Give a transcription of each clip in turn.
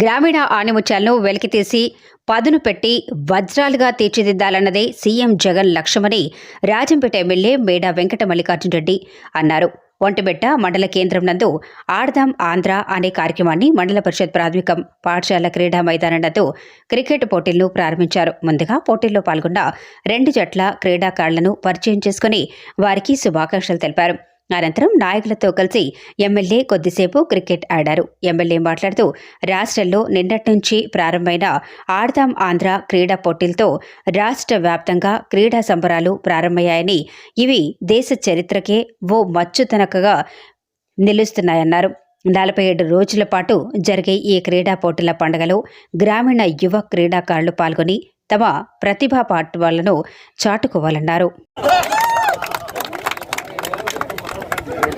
గ్రామీణ ఆణిముత్యాలను వెలికితీసి పదును పెట్టి వజ్రాలుగా తీర్చిదిద్దాలన్నదే సీఎం జగన్ లక్ష్యమని రాజంపేట ఎమ్మెల్యే మేడా వెంకట మల్లికార్జున రెడ్డి అన్నారు. ఒంటిబెట్ట మండల కేంద్రం నందు ఆడదాం ఆంధ్ర అనే కార్యక్రమాన్ని మండల పరిషత్ ప్రాథమిక పాఠశాల క్రీడా మైదానం నందు క్రికెట్ పోటీలను ప్రారంభించారు. ముందుగా పోటీల్లో పాల్గొన్న రెండు జట్ల క్రీడాకారులను పరిచయం చేసుకుని వారికి శుభాకాంక్షలు తెలిపారు. అనంతరం నాయకులతో కలిసి ఎమ్మెల్యే కొద్దిసేపు క్రికెట్ ఆడారు. ఎమ్మెల్యే మాట్లాడుతూ రాష్ట్రంలో నిన్నటి నుంచి ప్రారంభమైన ఆడదాం ఆంధ్ర క్రీడా పోటీలతో రాష్ట్ర వ్యాప్తంగా క్రీడా సంబరాలు ప్రారంభమయ్యాయని ఇవి దేశ చరిత్రకే ఓ మచ్చుతనకగా నిలుస్తున్నాయన్నారు. నలభై ఏడు రోజుల పాటు జరిగే ఈ క్రీడా పోటీల పండుగలో గ్రామీణ యువ క్రీడాకారులు పాల్గొని తమ ప్రతిభా పాఠవాలను చాటుకోవాలన్నారు.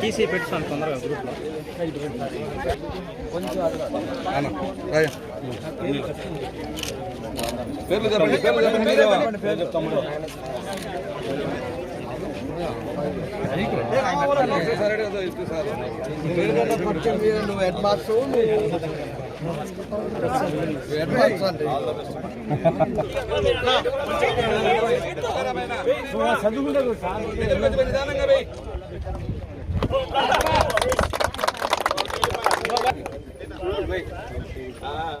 తీసి పెట్టుకోండి తొందరగా గ్రూప్లో పేర్లు చెప్పండి పేర్లు చెప్పండి మీరు చెప్తాము నువ్వు హెడ్ మాస్టర్ అంటే చదువుకుంటారు